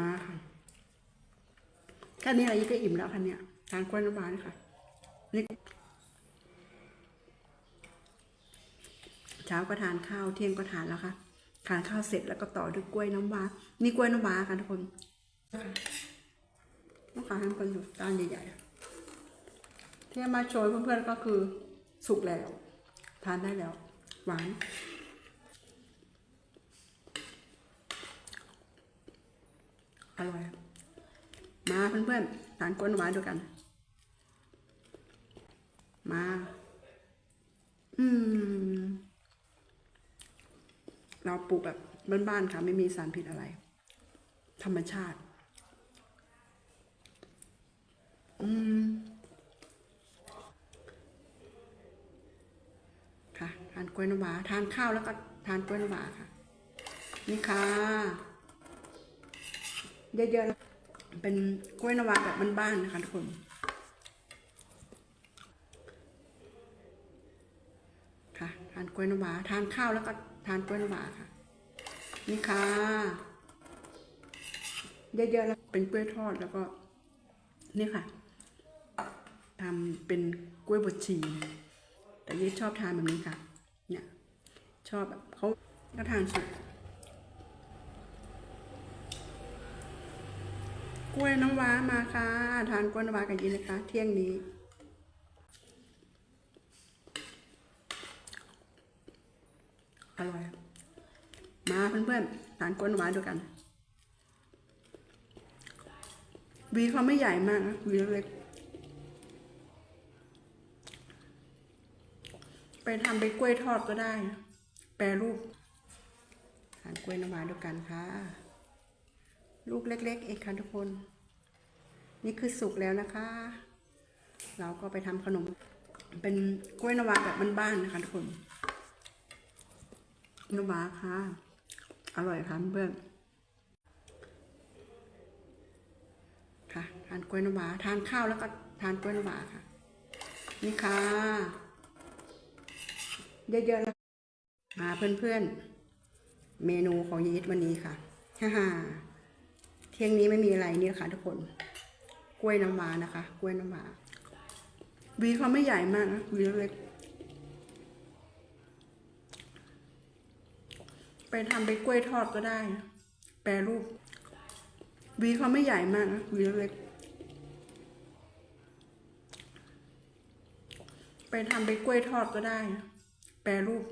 มาค่ะแค่นี้อะไรก็อิ่มแล้วคันเนี้ยทานกล้วยน้ำว้าค่ะนี่เช้าก็ทานข้าวเที่ยงก็ทานแล้วค่ะทานข้าวเสร็จแล้วก็ต่อด้วยกล้วยน้ำว้านี่กล้วยน้ำว้าค่ะทุกคนค่ะลูกค้าทำกันอยู่จานใหญ่ๆที่มาโชว์เพื่อนๆก็คือสุกแล้ว ทานได้แล้ว หวาน อร่อย มาเพื่อนๆทานกล้วยน้ำว้าด้วยกัน มา อืม เราปลูกแบบบ้านๆค่ะ ไม่มีสารพิษอะไร ธรรมชาติ อืม ค่ะ ทานกล้วยน้ำว้าทานข้าวแล้วก็ทานกล้วยน้ำว้าค่ะ นี่ค่ะ เยอะๆ เป็นกล้วยน้ำว้าแบบบ้านๆนะคะทุกคน ค่ะ ทานกล้วยน้ำว้าทานข้าวแล้วก็ทานกล้วยน้ำว้าค่ะ นี่ค่ะ เยอะๆแล้วเป็นกล้วยทอดแล้วก็ นี่ค่ะทำเป็นกล้วยบดชีแต่ยี่ชอบทานแบบนี้ค่ะ เนี่ย ชอบแบบเขาก็ทานสุก กล้วยน้ำว้ามาค่ะ ทานกล้วยน้ำว้ากันยินนะคะ เที่ยงนี้ อร่อย มาเพื่อนๆทานกล้วยน้ำว้าด้วยกัน วีเขาไม่ใหญ่มากนะวีเล็กไปทำไปนกล้วยทอดก็ได้ แปรรูปทานกล้วยน้ำว้าด้วยกันค่ะ ลูกเล็ก ๆ เองค่ะทุกคน นี่คือสุกแล้วนะคะ เราก็ไปทำขนม เป็นกล้วยนวาแบบบ้านๆนะคะทุกคนนวาค่ะ อร่อยค่ะเพื่อนค่ะ ทานกล้วยนวาทานข้าวแล้วก็ทานกล้วยนวาค่ะ นี่ค่ะ เยอะๆแล้วมาเพื่อนๆ เมนูของยีทวันนี้ค่ะฮ่า เที่ยงนี้ไม่มีอะไรนี่นะคะทุกคน กล้วยน้ำว้านะคะ กล้วยน้ำว้าวีเขาไม่ใหญ่มากนะวีเล็กไปทำไปนกล้วยทอดก็ได้นะแปรรูปวีเขาไม่ใหญ่มากนะวีเล็กไปทำไปนกล้วยทอดก็ได้นะแปรรูป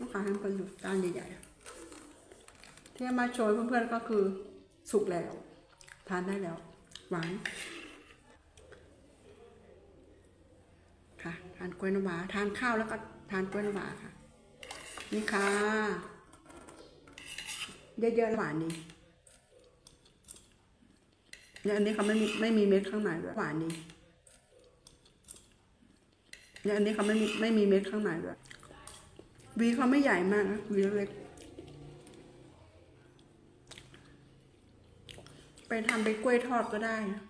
ลูก ค้าทำกันอยู่จานใหญ่ๆที่มาโชว์เพื่อนๆก็คือสุกแล้ว ทานได้แล้ว หวาน ค่ะทานกล้วยน้ำว้าทานข้าวแล้วก็ทานกล้วยน้ำว้าค่ะ นี่ค่ะ เยอะๆหวานดีเนี่ยอันนี้เขาไม่มีไม่มีเม็ดข้างในด้วยหวานดีเนี่ยอันนี้เขาไม่มีไม่มีเม็ดข้างในด้วย วีเขาไม่ใหญ่มากนะวีเล็ก ไปทำไปนกล้วยทอดก็ได้นะ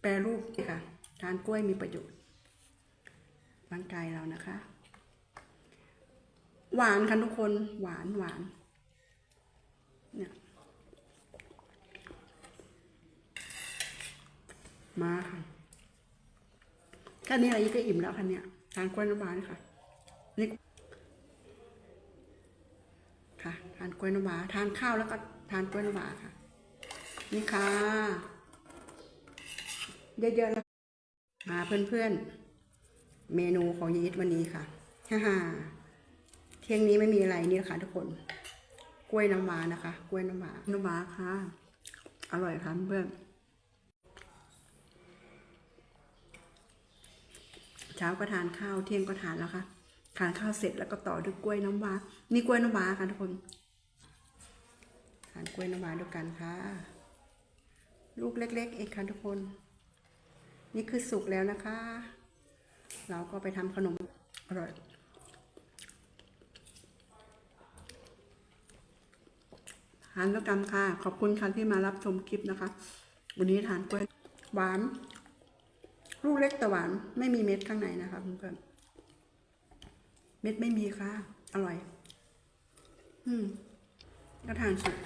แปรรูปค่ะ ทานกล้วยมีประโยชน์ร่างกายเรานะคะ หวานค่ะทุกคนหวานหวานเนี่ยมาค่ะแค่นี้อะไรก็อิ่มแล้วคันเนี้ยทานกล้วยน้ำว้านค่ะนี่ ค่ะทานกล้วยน้ำว้าทานข้าวแล้วก็ทานกล้วยน้ำว้าค่ะ นี่ค่ะ เยอะๆแล้วมาเพื่อนๆ เมนูของยีทวันนี้ค่ะฮ่าฮ่าเที่ยงนี้ไม่มีอะไรนี่ค่ะทุกคน กล้วยน้ำว้านะคะ กล้วยน้ำว้าน้ำว้าค่ะ อร่อยค่ะเพื่อนเช้าก็ทานข้าวเที่ยงก็ทานแล้วค่ะทานข้าวเสร็จแล้วก็ต่อด้วยกล้วยน้ำว้า นี่กล้วยน้ำว้าค่ะทุกคน ทานกล้วยน้ำว้าด้วยกันค่ะ ลูกเล็ก ๆ เองค่ะทุกคน นี่คือสุกแล้วนะคะ เราก็ไปทำขนมอร่อยทานแล้วกันค่ะ ขอบคุณค่ะที่มารับชมคลิปนะคะ วันนี้ทานกล้วยหวาน ลูกเล็กแต่หวาน ไม่มีเม็ดข้างในนะคะเพื่อนๆ เม็ดไม่มีค่ะ อร่อย อืมก็ทานสุก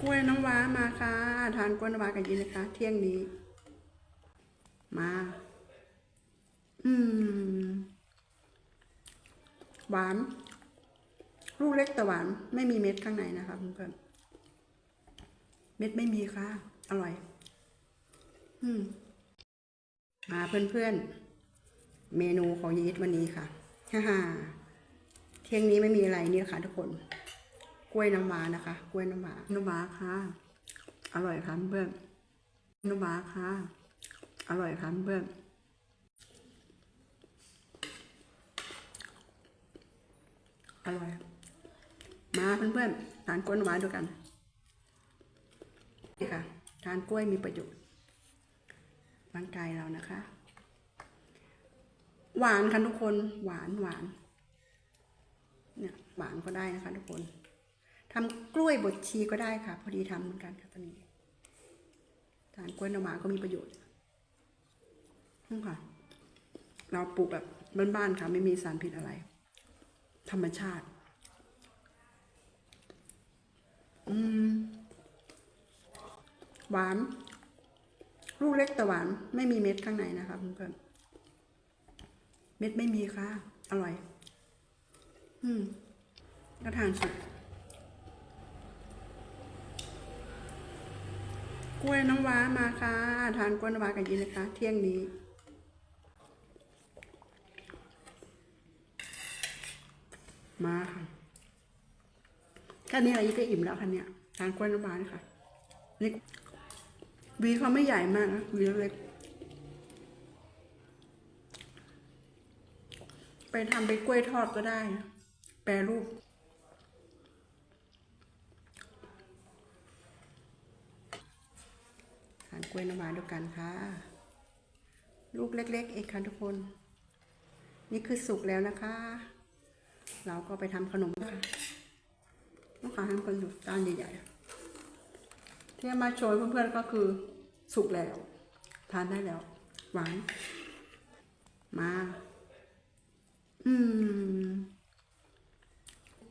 กล้วยน้ำว้ามาค่ะ ทานกล้วยน้ำว้ากันยินเลยค่ะเที่ยงนี้ มา อืม หวาน ลูกเล็กแต่หวาน ไม่มีเม็ดข้างในนะคะเพื่อนเม็ดไม่มีค่ะ อร่อย อืม มาเพื่อนๆ เมนูของยีทวันนี้ค่ะฮ่าฮ่าเที่ยงนี้ไม่มีอะไรนี่แหละค่ะทุกคน กล้วยน้ำว้านะคะ กล้วยน้ำว้าน้ำว้าค่ะ อร่อยค่ะเพื่อนน้ำว้าค่ะ อร่อยค่ะเพื่อนอร่อย มาเพื่อนๆทานกล้วยน้ำว้าด้วยกันนี่ค่ะทานกล้วยมีประโยชน์ ร่างกายเรานะคะ หวานค่ะทุกคนหวานหวานเนี่ยหวานก็ได้นะคะทุกคนทำกล้วยบดชีก็ได้ค่ะ พอดีทำเหมือนกันค่ะตอนนี้ทานกล้วยน้ำว้าก็มีประโยชน์นี่ค่ะ เราปลูกแบบบ้านๆค่ะ ไม่มีสารพิษอะไร ธรรมชาติ อืม หวาน ลูกเล็กแต่หวานไม่มีเม็ดข้างในนะคะเพื่อนๆเม็ดไม่มีค่ะ อร่อย อืมก็ทานสุกกล้วยน้ำว้ามาค่ะ ทานกล้วยน้ำว้ากันยินเลยค่ะเที่ยงนี้มาค่ะแค่นี้เราก็อิ่มแล้วคันเนี้ยทานกล้วยน้ำว้าเลยค่ะนี่ วีเขาไม่ใหญ่มากนะวีเล็ก ไปทำเป็นกล้วยทอดก็ได้ แปรรูป ทานกล้วยน้ำว้าด้วยกันค่ะ ลูกเล็ก ๆ เองค่ะทุกคน นี่คือสุกแล้วนะคะ เราก็ไปทำขนมค่ะต้องการทำขนมจานใหญ่ๆ ที่มาโชว์เพื่อนๆก็คือสุกแล้ว ทานได้แล้ว หวานมา อืม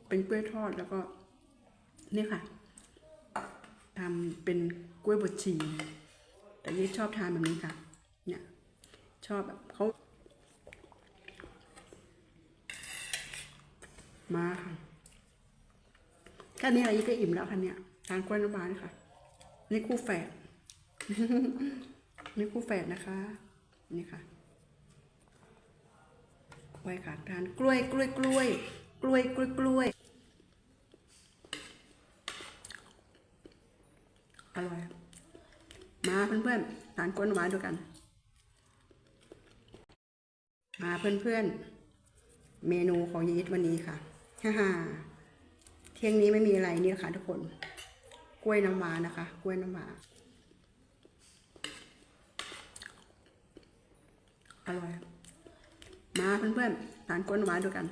เป็นกล้วยทอดแล้วก็นี่ค่ะทำเป็นกล้วยบดชีแต่ยี่ชอบทานแบบนี้ค่ะ เนี่ย ชอบแบบเขามาค่ะแค่นี้เรายี่ก็อิ่มแล้วค่ะเนี่ยทานกล้วยน้ำว้าเลยค่ะ นี่คู่แฝดนี่คู่แฝดนะคะ นี่ค่ะกล้วยค่ะทานกล้วยกล้วยกล้วยกล้วยกล้วยกล้วยอร่อย มาเพื่อนๆทานกล้วยน้ำว้าด้วยกัน มาเพื่อนๆ เมนูของยีทวันนี้ค่ะฮ่าเที่ยงนี้ไม่มีอะไรนี่แหละค่ะทุกคน ล้วยน้ำว้านะคะ กล้วยน้ำว้าอร่อย มาเพื่อนๆทานกล้วยน้ำว้าด้วยกัน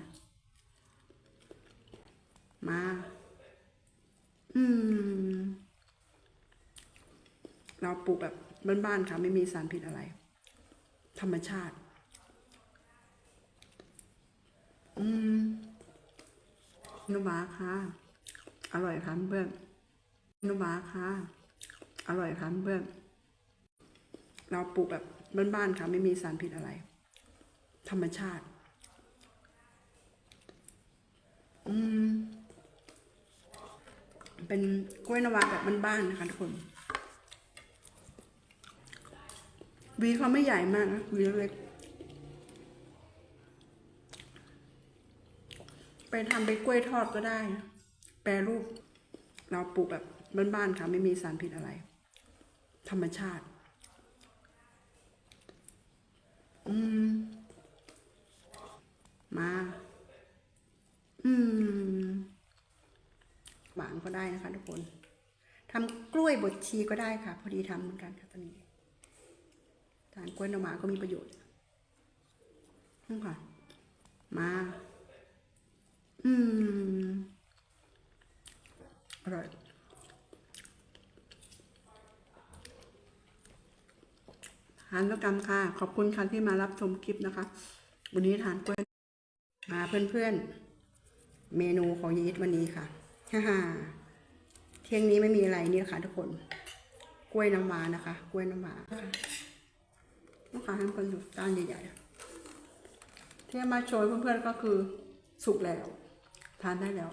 มา อืม เราปลูกแบบบ้านๆค่ะ ไม่มีสารพิษอะไร ธรรมชาติ อืมน้ำว้าค่ะ อร่อยค่ะเพื่อน น้ำว้าค่ะ อร่อยค่ะเพื่อน เราปลูกแบบบ้านๆค่ะ ไม่มีสารพิษอะไร ธรรมชาติ อืม เป็นกล้วยนวาแบบบ้านๆนะคะทุกคน วีเขาไม่ใหญ่มากนะวีเล็กไปทำเป็นกล้วยทอดก็ได้ แปรรูป เราปลูกแบบ บ้านๆค่ะไม่มีสารพิษอะไร ธรรมชาติ อืม มา อืมหวานก็ได้นะคะทุกคนทำกล้วยบดชีก็ได้ค่ะ พอดีทำเหมือนกันค่ะตอนนี้ทานกล้วยน้ำว้าก็มีประโยชน์นี่ค่ะ มา อืม อร่อยานด้วกันค่ะ ขอบคุณค่ะที่มารับชมคลิปนะคะ วันนี้ทานกล้วยมาเพื่อนๆ เมนูของยีดวันนี้ค่ะฮ่าฮ่าเที่ยงนี้ไม่มีอะไรนี่แหละค่ะทุกคน กล้วยน้ำว้านะคะ กล้วยน้ำว้าค่ะลูกค้าทั้งคนอยู่จานใหญ่ๆที่มาโชว์เพื่อนๆก็คือสุกแล้ว ทานได้แล้ว